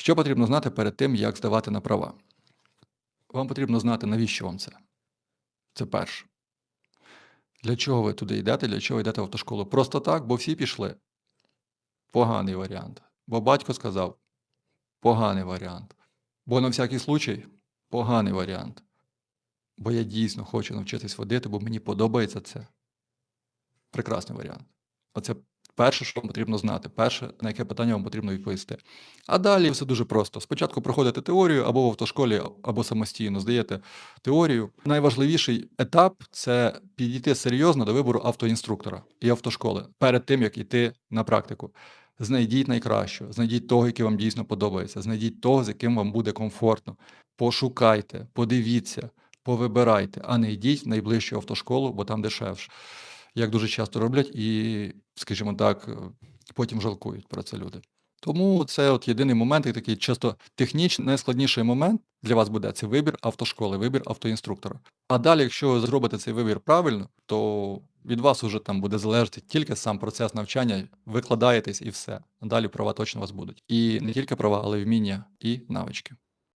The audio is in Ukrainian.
Що потрібно знати перед тим, як здавати на права? Вам потрібно знати, навіщо вам це. Це перше. Для чого ви туди йдете, для чого йдете в автошколу? Просто так, бо всі пішли. Поганий варіант. Бо батько сказав поганий варіант. Бо на всякий случай поганий варіант. Бо я дійсно хочу навчитись водити, бо мені подобається це. Прекрасний варіант. Оце перше, що вам потрібно знати, перше, на яке питання вам потрібно відповісти. А далі все дуже просто. Спочатку проходите теорію або в автошколі, або самостійно здаєте теорію. Найважливіший етап це підійти серйозно до вибору автоінструктора і автошколи перед тим, як йти на практику. Знайдіть найкращого, знайдіть того, який вам дійсно подобається, знайдіть того, з яким вам буде комфортно. Пошукайте, подивіться, повибирайте, а не йдіть в найближчу автошколу, бо там дешевше. Як дуже часто роблять, і, скажімо так, е, потім жалкують про це люди. Тому це от єдиний момент, і такий чисто технічний, найскладніший момент для вас буде це вибір автошколи, вибір автоінструктора. А далі, якщо ви зробите цей вибір правильно, то від вас уже там буде залежати тільки сам процес навчання, викладаєтесь і все. Далі права точно у вас будуть. І не тільки права, але й вміння і навички.